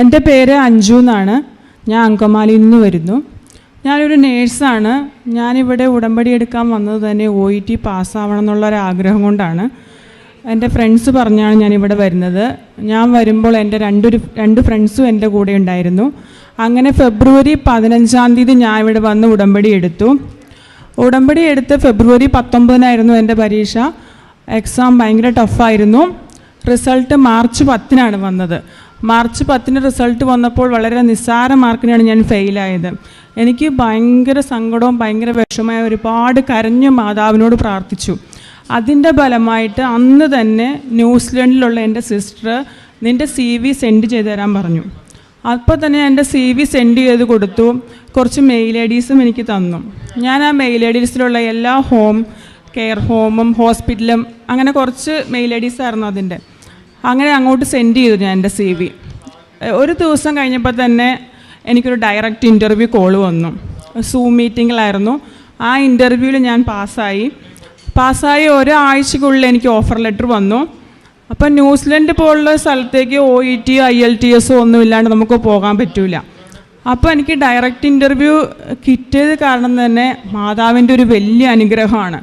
എന്റെ പേര് അഞ്ജു എന്നാണ്. ഞാൻ അങ്കമാലിയിൽ നിന്ന് വരുന്നു. ഞാനൊരു നേഴ്സാണ്. ഞാനിവിടെ ഉടമ്പടി എടുക്കാൻ വന്നത് തന്നെ ഒ ഇ ടി പാസ്സാവണം എന്നുള്ള ഒരു ആഗ്രഹം കൊണ്ടാണ്. എന്റെ ഫ്രണ്ട്സ് പറഞ്ഞാണ് ഞാനിവിടെ വരുന്നത്. ഞാൻ വരുമ്പോൾ എന്റെ രണ്ടൊരു രണ്ട് ഫ്രണ്ട്സും എന്റെ കൂടെ ഉണ്ടായിരുന്നു. അങ്ങനെ ഫെബ്രുവരി പതിനഞ്ചാം തീയതി ഞാൻ ഇവിടെ വന്ന് ഉടമ്പടി എടുത്തു. ഉടമ്പടി എടുത്ത് ഫെബ്രുവരി പത്തൊമ്പതിനായിരുന്നു എന്റെ പരീക്ഷ. എക്സാം ഭയങ്കര ടഫായിരുന്നു റിസൾട്ട് മാർച്ച് പത്തിനാണ് വന്നത്. മാർച്ച് പത്തിന് റിസൾട്ട് വന്നപ്പോൾ വളരെ നിസ്സാര മാർക്കിനാണ് ഞാൻ ഫെയിലായത് എനിക്ക് ഭയങ്കര സങ്കടവും ഭയങ്കര വിഷമമായ ഒരുപാട് കരഞ്ഞ് മാതാവിനോട് പ്രാർത്ഥിച്ചു. അതിന്റെ ഫലമായിട്ട് അന്ന് തന്നെ ന്യൂസിലൻഡിലുള്ള എന്റെ സിസ്റ്റർ നിന്റെ സി വി സെൻഡ് ചെയ്തു തരാൻ പറഞ്ഞു. അപ്പോൾ തന്നെ എന്റെ സി വി സെൻഡ് ചെയ്ത് കൊടുത്തു. കുറച്ച് മെയിൽ ഐ ഡീസും എനിക്ക് തന്നു. ഞാൻ ആ മെയിൽ ഐ ഡീസിലുള്ള എല്ലാ ഹോം കെയർ ഹോമും ഹോസ്പിറ്റലും അങ്ങനെ കുറച്ച് മെയിൽ ഐ ഡീസായിരുന്നു അതിന്റെ. അങ്ങനെ അങ്ങോട്ട് സെൻഡ് ചെയ്തു ഞാൻ എന്റെ സി വി ഒരു ദിവസം കഴിഞ്ഞപ്പോൾ തന്നെ എനിക്കൊരു ഡയറക്റ്റ് ഇന്റർവ്യൂ കോൾ വന്നു. സൂം മീറ്റിങ്ങിലായിരുന്നു ആ ഇന്റർവ്യൂവിൽ ഞാൻ പാസ്സായി പാസ്സായി ഒരാഴ്ചക്കുള്ളിൽ എനിക്ക് ഓഫർ ലെറ്റർ വന്നു. അപ്പം ന്യൂസിലൻഡ് പോലുള്ള സ്ഥലത്തേക്ക് O E T I L T S ഒന്നും ഇല്ലാണ്ട് നമുക്ക് പോകാൻ പറ്റില്ല അപ്പോൾ എനിക്ക് ഡയറക്റ്റ് ഇന്റർവ്യൂ കിട്ടിയത് കാരണം തന്നെ മാതാവിന്റെ ഒരു വലിയ അനുഗ്രഹമാണ്.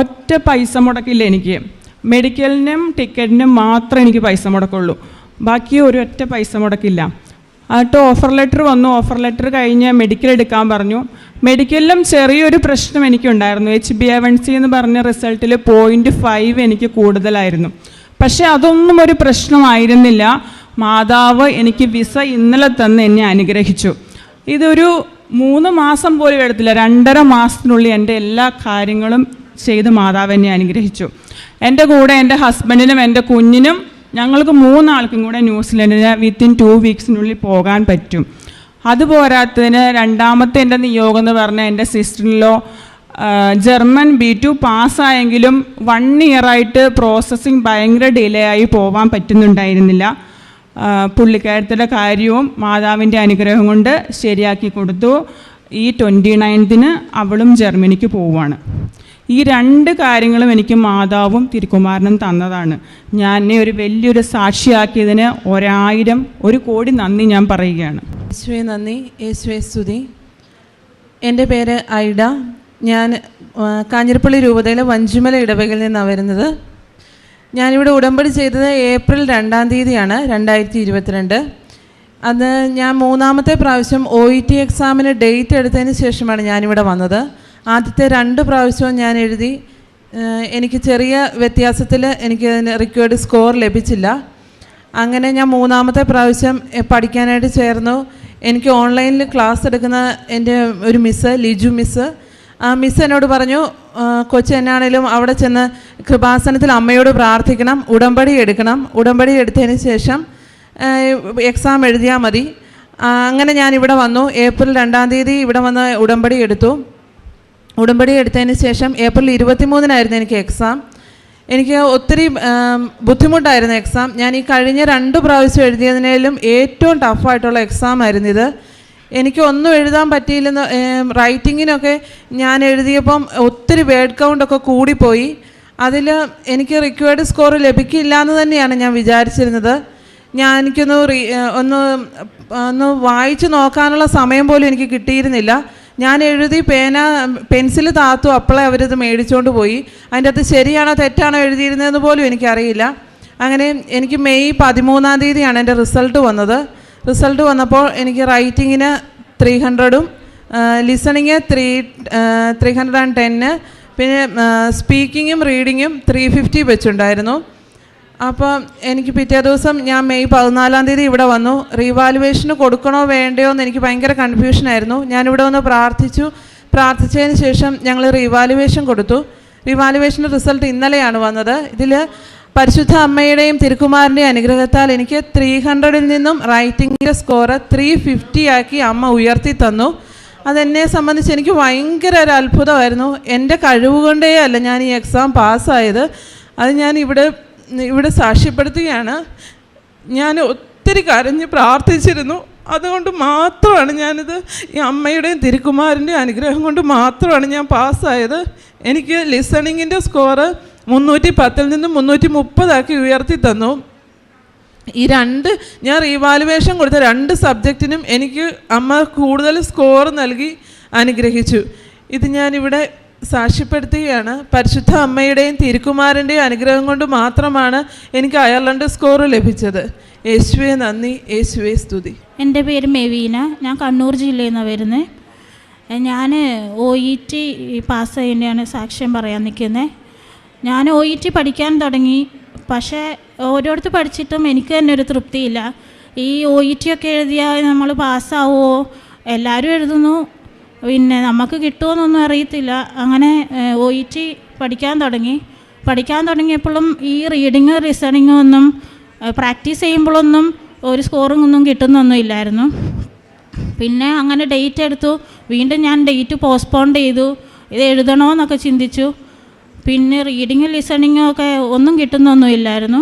ഒറ്റ പൈസ മുടക്കില്ല എനിക്ക്. മെഡിക്കലിനും ടിക്കറ്റിനും മാത്രം എനിക്ക് പൈസ മുടക്കുള്ളൂ. ബാക്കി ഒരു ഒറ്റ പൈസ മുടക്കില്ല. എന്നിട്ട് ഓഫർ ലെറ്റർ വന്നു. ഓഫർ ലെറ്റർ കഴിഞ്ഞ് മെഡിക്കൽ എടുക്കാൻ പറഞ്ഞു. മെഡിക്കലിലും ചെറിയൊരു പ്രശ്നം എനിക്കുണ്ടായിരുന്നു. H B A one C എന്ന് പറഞ്ഞ റിസൾട്ടിൽ പോയിന്റ് ഫൈവ് എനിക്ക് കൂടുതലായിരുന്നു. പക്ഷേ അതൊന്നും ഒരു പ്രശ്നമായിരുന്നില്ല. മാതാവ് എനിക്ക് വിസ ഇന്നലെ തന്നെ എന്നെ അനുഗ്രഹിച്ചു. ഇതൊരു മൂന്ന് മാസം പോലും എടുത്തില്ല. രണ്ടര മാസത്തിനുള്ളിൽ എന്റെ എല്ലാ കാര്യങ്ങളും ചെയ്ത് മാതാവ് എന്നെ അനുഗ്രഹിച്ചു. എന്റെ കൂടെ എന്റെ ഹസ്ബൻഡിനും എന്റെ കുഞ്ഞിനും ഞങ്ങൾക്ക് മൂന്നാൾക്കും കൂടെ ന്യൂസിലൻഡിന് വിത്തിൻ ടു വീക്സിനുള്ളിൽ പോകാൻ പറ്റും. അതുപോരാത്തതിന് രണ്ടാമത്തെ എന്റെ നിയോഗം എന്ന് പറഞ്ഞാൽ എന്റെ സിസ്റ്ററിലോ ജർമ്മൻ ബി ടു പാസ്സായെങ്കിലും വൺ ഇയറായിട്ട് പ്രോസസ്സിങ് ഭയങ്കര ഡിലേ ആയി പോകാൻ പറ്റുന്നുണ്ടായിരുന്നില്ല. പുള്ളിക്കാരത്തിന്റെ കാര്യവും മാതാവിന്റെ അനുഗ്രഹം കൊണ്ട് ശരിയാക്കി കൊടുത്തു. ഈ ട്വന്റി നയൻത്തിന് അവളും ജർമ്മനിക്ക് പോവുകയാണ് ഈ രണ്ട് കാര്യങ്ങളും എനിക്ക് മാതാവും തിരുക്കുമാരനും തന്നതാണ്. ഞാൻ എന്നെ ഒരു വലിയൊരു സാക്ഷിയാക്കിയതിന് ഒരായിരം ഒരു കോടി നന്ദി ഞാൻ പറയുകയാണ്. യേശുവേ നന്ദി. യേശുവേ സ്തുതി. എന്റെ പേര് ഐഡ. ഞാൻ കാഞ്ഞിരപ്പള്ളി രൂപതയിലെ വഞ്ചിമല ഇടവകയിൽ നിന്നാണ് വരുന്നത്. ഞാനിവിടെ ഉടമ്പടി ചെയ്തത് ഏപ്രിൽ രണ്ടാം തീയതിയാണ് രണ്ടായിരത്തി ഇരുപത്തിരണ്ട് അത് ഞാൻ മൂന്നാമത്തെ പ്രാവശ്യം ഒ ഇ ടി എക്സാമിന് ഡേറ്റ് എടുത്തതിന് ശേഷമാണ് ഞാനിവിടെ വന്നത്. ആദ്യത്തെ രണ്ട് പ്രാവശ്യവും ഞാൻ എഴുതി എനിക്ക് ചെറിയ വ്യത്യാസത്തിൽ എനിക്ക് റിക്വേർഡ് സ്കോർ ലഭിച്ചില്ല. അങ്ങനെ ഞാൻ മൂന്നാമത്തെ പ്രാവശ്യം പഠിക്കാനായിട്ട് ചേർന്നു. എനിക്ക് ഓൺലൈനിൽ ക്ലാസ് എടുക്കുന്ന എന്റെ ഒരു മിസ്സ് ലിജു മിസ്സ് ആ മിസ് എന്നോട് പറഞ്ഞു "ആ, കൊച്ചെന്നാണേലും അവിടെ ചെന്ന് കൃപാസനത്തിൽ അമ്മയോട് പ്രാർത്ഥിക്കണം ഉടമ്പടി എടുക്കണം. ഉടമ്പടി എടുത്തതിന് ശേഷം എക്സാം എഴുതിയാൽ മതി. അങ്ങനെ ഞാൻ ഇവിടെ വന്നു. ഏപ്രിൽ രണ്ടാം തീയതി ഇവിടെ വന്ന് ഉടമ്പടി എടുത്തു. ഉടമ്പടി എടുത്തതിന് ശേഷം ഏപ്രിൽ ഇരുപത്തിമൂന്നിനായിരുന്നു എനിക്ക് എക്സാം എനിക്ക് ഒത്തിരി ബുദ്ധിമുട്ടായിരുന്നു എക്സാം ഞാൻ ഈ കഴിഞ്ഞ രണ്ട് പ്രാവശ്യം എഴുതിയതിനേലും ഏറ്റവും ടഫായിട്ടുള്ള എക്സാം ആയിരുന്നു ഇത്. എനിക്ക് ഒന്നും എഴുതാൻ പറ്റിയില്ലെന്ന് റൈറ്റിങ്ങിനൊക്കെ ഞാൻ എഴുതിയപ്പം ഒത്തിരി വേർഡ് കൗണ്ടൊക്കെ കൂടിപ്പോയി. അതിൽ എനിക്ക് റിക്വയർഡ് സ്കോർ ലഭിക്കില്ല എന്ന് തന്നെയാണ് ഞാൻ വിചാരിച്ചിരുന്നത്. ഞാൻ എനിക്കൊന്ന് ഒന്ന് ഒന്ന് വായിച്ചു നോക്കാനുള്ള സമയം പോലും എനിക്ക് കിട്ടിയിരുന്നില്ല. ഞാൻ എഴുതി പേന പെൻസിൽ താത്തു അപ്പോളെ അവരത് മേടിച്ചുകൊണ്ട് പോയി. അതിന്റെ അകത്ത് ശരിയാണോ തെറ്റാണോ എഴുതിയിരുന്നതെന്ന് പോലും എനിക്കറിയില്ല. അങ്ങനെ എനിക്ക് മെയ് പതിമൂന്നാം തീയതിയാണ് എന്റെ റിസൾട്ട് വന്നത്. റിസൾട്ട് വന്നപ്പോൾ എനിക്ക് റൈറ്റിങ്ങിന് three ഹൺഡ്രഡും listening three three hundred and ten പിന്നെ സ്പീക്കിങ്ങും റീഡിങ്ങും ത്രീ ഫിഫ്റ്റി വെച്ചുണ്ടായിരുന്നു അപ്പോൾ എനിക്ക് പിറ്റേ ദിവസം ഞാൻ മെയ് പതിനാലാം തീയതി ഇവിടെ വന്നു. റീവാലുവേഷന് കൊടുക്കണോ വേണ്ടയോ എന്ന് എനിക്ക് ഭയങ്കര കൺഫ്യൂഷനായിരുന്നു ഞാനിവിടെ വന്ന് പ്രാർത്ഥിച്ചു. പ്രാർത്ഥിച്ചതിന് ശേഷം ഞങ്ങൾ റീവാലുവേഷൻ കൊടുത്തു. റീവാലുവേഷന്റെ റിസൾട്ട് ഇന്നലെയാണ് വന്നത്. ഇതിൽ പരിശുദ്ധ അമ്മയുടെയും തിരുക്കുമാറിന്റെയും അനുഗ്രഹത്താൽ എനിക്ക് ത്രീ ഹൺഡ്രഡിൽ നിന്നും റൈറ്റിങ്ങിന്റെ സ്കോറ് ത്രീ ഫിഫ്റ്റി ആക്കി അമ്മ ഉയർത്തി തന്നു. അതെന്നെ സംബന്ധിച്ച് എനിക്ക് ഭയങ്കര ഒരു അത്ഭുതമായിരുന്നു. എന്റെ കഴിവുകൊണ്ടേ അല്ല ഞാൻ ഈ എക്സാം പാസ്സായത് അത് ഞാൻ ഇവിടെ ഇവിടെ സാക്ഷ്യപ്പെടുത്തുകയാണ്. ഞാൻ ഒത്തിരി കരഞ്ഞ് പ്രാർത്ഥിച്ചിരുന്നു. അതുകൊണ്ട് മാത്രമാണ് ഞാനിത് ഈ അമ്മയുടെയും തിരുക്കുമാരന്റെയും അനുഗ്രഹം കൊണ്ട് മാത്രമാണ് ഞാൻ പാസ്സായത്. എനിക്ക് ലിസണിങ്ങിന്റെ സ്കോറ് മുന്നൂറ്റി പത്തിൽ നിന്ന് മുന്നൂറ്റി മുപ്പതാക്കി ഉയർത്തി തന്നു. ഈ രണ്ട് ഞാൻ റീവാലുവേഷൻ കൊടുത്ത രണ്ട് സബ്ജക്റ്റിനും എനിക്ക് അമ്മ കൂടുതൽ സ്കോർ നൽകി അനുഗ്രഹിച്ചു. ഇത് ഞാനിവിടെ സാക്ഷ്യപ്പെടുത്തുകയാണ്. പരിശുദ്ധ അമ്മയുടെയും തിരുക്കുമാരന്റെയും അനുഗ്രഹം കൊണ്ട് മാത്രമാണ് എനിക്ക് അയർലൻഡ് സ്കോർ ലഭിച്ചത്. യേശുവെ നന്ദി. യേശുവെ സ്തുതി. എന്റെ പേര് മെവീന. ഞാൻ കണ്ണൂർ ജില്ലയിൽ നിന്നാണ് വരുന്നത് ഞാൻ ഒ ഇ ടി പാസ് ചെയ്യുന്നതാണ് സാക്ഷ്യം പറയാൻ നിൽക്കുന്നത് ഞാൻ ഒ ഇ ടി പഠിക്കാൻ തുടങ്ങി. പക്ഷേ ഓരോരുത്തർ പഠിച്ചിട്ടും എനിക്ക് തന്നെ ഒരു തൃപ്തിയില്ല. ഈ ഒ ഇ ടി ഒക്കെ എഴുതിയാൽ നമ്മൾ പാസ്സാവുമോ? എല്ലാവരും എഴുതുന്നു. പിന്നെ നമുക്ക് കിട്ടുമെന്നൊന്നും അറിയത്തില്ല. അങ്ങനെ ഒ ഇ ടി പഠിക്കാൻ തുടങ്ങി. പഠിക്കാൻ തുടങ്ങിയപ്പോഴും ഈ റീഡിങ് റീസണിങ് ഒന്നും പ്രാക്ടീസ് ചെയ്യുമ്പോഴൊന്നും ഒരു സ്കോറും ഒന്നും കിട്ടുന്നൊന്നും ഇല്ലായിരുന്നു. പിന്നെ അങ്ങനെ ഡേറ്റ് എടുത്തു. വീണ്ടും ഞാൻ ഡേറ്റ് പോസ്റ്റ്പോൺ ചെയ്തു. ഇത് എഴുതണോന്നൊക്കെ ചിന്തിച്ചു. പിന്നെ റീഡിങ്ങും ലിസണിങ്ങും ഒക്കെ ഒന്നും കിട്ടുന്നൊന്നും ഇല്ലായിരുന്നു.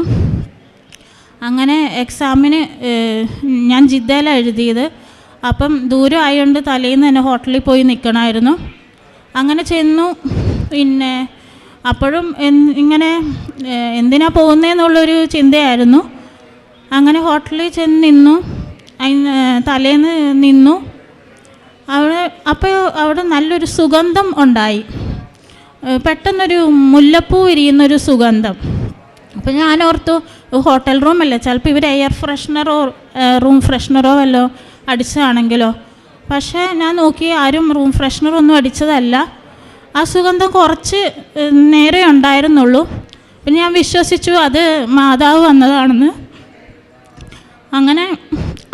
അങ്ങനെ എക്സാമിന് ഞാൻ ജിദ്ദയിലാണ് എഴുതിയത്. അപ്പം ദൂരം ആയതുകൊണ്ട് തലേന്ന് തന്നെ ഹോട്ടലിൽ പോയി നിൽക്കണമായിരുന്നു അങ്ങനെ ചെന്നു. പിന്നെ അപ്പോഴും ഇങ്ങനെ എന്തിനാ പോകുന്നതെന്നുള്ളൊരു ചിന്തയായിരുന്നു. അങ്ങനെ ഹോട്ടലിൽ ചെന്ന് നിന്നു. തലേന്ന് നിന്നു. അവിടെ അപ്പോൾ അവിടെ നല്ലൊരു സുഗന്ധം ഉണ്ടായി. പെട്ടെന്നൊരു മുല്ലപ്പൂ വിരിയുന്നൊരു സുഗന്ധം. അപ്പോൾ ഞാൻ ഓർത്തു ഹോട്ടൽ റൂമല്ലേ ചിലപ്പോൾ ഇവർ എയർ ഫ്രഷ്നറോ റൂം ഫ്രഷ്നറോ വല്ലോ അടിച്ചതാണെങ്കിലോ? പക്ഷേ ഞാൻ നോക്കി ആരും റൂം ഫ്രഷ്നറൊന്നും അടിച്ചതല്ല. ആ സുഗന്ധം കുറച്ച് നേരെ ഉണ്ടായിരുന്നുള്ളൂ. പിന്നെ ഞാൻ വിശ്വസിച്ചു അത് മാതാവ് വന്നതാണെന്ന്. അങ്ങനെ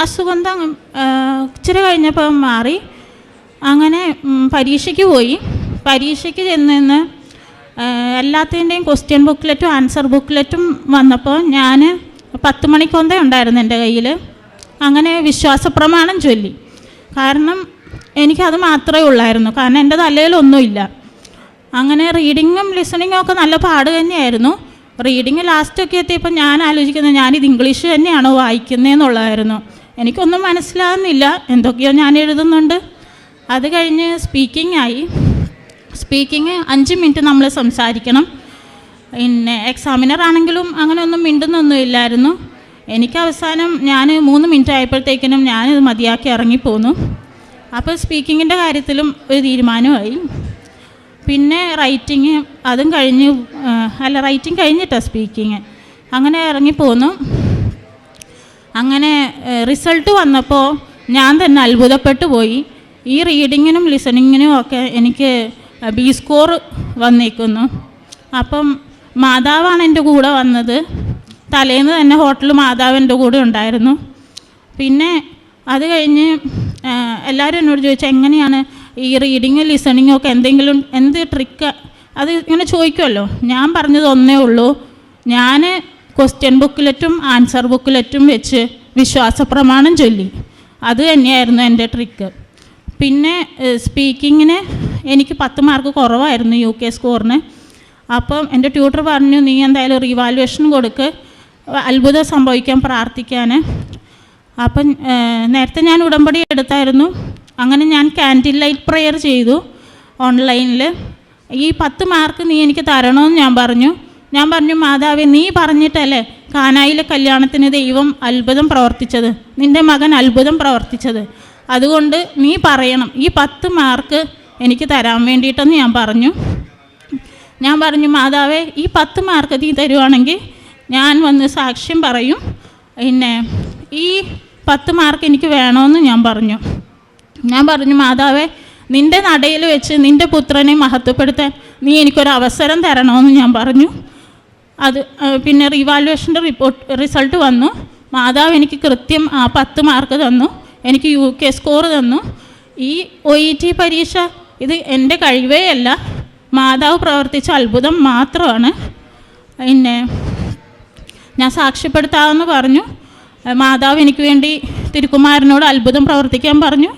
അസുഗന്ധം ഇച്ചിരി കഴിഞ്ഞപ്പോൾ മാറി. അങ്ങനെ പരീക്ഷയ്ക്ക് പോയി. പരീക്ഷയ്ക്ക് ചെന്ന് എല്ലാത്തിന്റെയും ക്വസ്റ്റ്യൻ ബുക്ക്ലെറ്റും ആൻസർ ബുക്ക്ലെറ്റും വന്നപ്പോൾ ഞാൻ പത്ത് മണിക്കൊന്നേ ഉണ്ടായിരുന്നു എന്റെ കയ്യിൽ അങ്ങനെ വിശ്വാസപ്രമാണം ചൊല്ലി. കാരണം എനിക്കത് മാത്രമേ ഉള്ളായിരുന്നു. കാരണം എന്റെ തലയിലൊന്നുമില്ല. അങ്ങനെ റീഡിങ്ങും ലിസണിങ്ങും ഒക്കെ നല്ല പാട് തന്നെയായിരുന്നു. റീഡിങ് ലാസ്റ്റൊക്കെ എത്തിയപ്പോൾ ഞാൻ ആലോചിക്കുന്നത് ഞാനിത് ഇംഗ്ലീഷ് തന്നെയാണോ വായിക്കുന്നതെന്നുള്ളതായിരുന്നു എനിക്കൊന്നും മനസ്സിലാകുന്നില്ല എന്തൊക്കെയോ ഞാൻ എഴുതുന്നുണ്ട്. അത് കഴിഞ്ഞ് സ്പീക്കിംഗ് ആയി. സ്പീക്കിംഗ് അഞ്ച് മിനിറ്റ് നമ്മൾ സംസാരിക്കണം. പിന്നെ എക്സാമിനർ ആണെങ്കിലും അങ്ങനെ ഒന്നും മിണ്ടുന്നൊന്നും ഇല്ലായിരുന്നു എനിക്ക് അവസാനം ഞാൻ മൂന്ന് മിനിറ്റ് ആയപ്പോഴത്തേക്കിനും ഞാനിത് മതിയാക്കി ഇറങ്ങിപ്പോന്നു. അപ്പോൾ സ്പീക്കിങ്ങിന്റെ കാര്യത്തിലും ഒരു തീരുമാനമായി. പിന്നെ റൈറ്റിങ് അതും കഴിഞ്ഞ് അല്ല റൈറ്റിംഗ് കഴിഞ്ഞിട്ടാണ് സ്പീക്കിങ് അങ്ങനെ ഇറങ്ങിപ്പോന്നു. അങ്ങനെ റിസൾട്ട് വന്നപ്പോൾ ഞാൻ തന്നെ അത്ഭുതപ്പെട്ടു പോയി. ഈ റീഡിങ്ങിനും ലിസണിങ്ങിനും ഒക്കെ എനിക്ക് ബി സ്കോർ വന്നേക്കുന്നു. അപ്പം മാതാവാണ് എന്റെ കൂടെ വന്നത്. തലേന്ന് തന്നെ ഹോട്ടൽ മാതാവിന്റെ കൂടെ ഉണ്ടായിരുന്നു. പിന്നെ അത് കഴിഞ്ഞ് എല്ലാവരും എന്നോട് ചോദിച്ചാൽ എങ്ങനെയാണ് ഈ റീഡിങ്ങും ലിസണിങ്ങും ഒക്കെ എന്തെങ്കിലും എന്ത് ട്രിക്ക് അത് ഇങ്ങനെ ചോദിക്കുമല്ലോ ഞാൻ പറഞ്ഞത് ഒന്നേ ഉള്ളൂ. ഞാൻ ക്വസ്റ്റ്യൻ ബുക്കിലറ്റും ആൻസർ ബുക്കിലറ്റും വെച്ച് വിശ്വാസ പ്രമാണം ചൊല്ലി. അത് തന്നെയായിരുന്നു എന്റെ ട്രിക്ക് പിന്നെ സ്പീക്കിങ്ങിന് എനിക്ക് പത്ത് മാർക്ക് കുറവായിരുന്നു യു കെ സ്കോറിന് അപ്പം എന്റെ ട്യൂട്ടർ പറഞ്ഞു നീ എന്തായാലും റീവാലുവേഷൻ കൊടുക്ക്. അത്ഭുതം സംഭവിക്കാൻ പ്രാർത്ഥിക്കാൻ അപ്പം നേരത്തെ ഞാൻ ഉടമ്പടി എടുത്തായിരുന്നു. അങ്ങനെ ഞാൻ ക്യാൻഡിൽ ലൈറ്റ് പ്രെയർ ചെയ്തു ഓൺലൈനിൽ ഈ പത്ത് മാർക്ക് നീ എനിക്ക് തരണമെന്ന് ഞാൻ പറഞ്ഞു. ഞാൻ പറഞ്ഞു മാതാവേ നീ പറഞ്ഞിട്ടല്ലേ കാനായിലെ കല്യാണത്തിന് ദൈവം അത്ഭുതം പ്രവർത്തിച്ചത്? നിന്റെ മകൻ അത്ഭുതം പ്രവർത്തിച്ചത്? അതുകൊണ്ട് നീ പറയണം ഈ പത്ത് മാർക്ക് എനിക്ക് തരാൻ വേണ്ടിയിട്ടെന്ന് ഞാൻ പറഞ്ഞു. ഞാൻ പറഞ്ഞു മാതാവേ ഈ പത്ത് മാർക്ക് നീ തരുവാണെങ്കിൽ ഞാൻ വന്ന് സാക്ഷ്യം പറയും. പിന്നെ ഈ പത്ത് മാർക്ക് എനിക്ക് വേണമെന്ന് ഞാൻ പറഞ്ഞു. ഞാൻ പറഞ്ഞു മാതാവേ നിന്റെ നടയിൽ വെച്ച് നിന്റെ പുത്രനെ മഹത്വപ്പെടുത്താൻ നീ എനിക്കൊരു അവസരം തരണമെന്ന് ഞാൻ പറഞ്ഞു. അത് പിന്നെ റിവാലുവേഷന്റെ റിപ്പോർട്ട് റിസൾട്ട് വന്നു. മാതാവ് എനിക്ക് കൃത്യം പത്ത് മാർക്ക് തന്നു. എനിക്ക് യു കെ സ്കോർ തന്നു. ഈ ഒ ഇ ടി പരീക്ഷ ഇത് എന്റെ കഴിവേ അല്ല. മാതാവ് പ്രവർത്തിച്ച അത്ഭുതം മാത്രമാണ്. പിന്നെ ഞാൻ സാക്ഷ്യപ്പെടുത്താമെന്ന് പറഞ്ഞു. മാതാവ് എനിക്ക് വേണ്ടി തിരുക്കുമാരനോട് അത്ഭുതം പ്രവർത്തിക്കാൻ പറഞ്ഞു.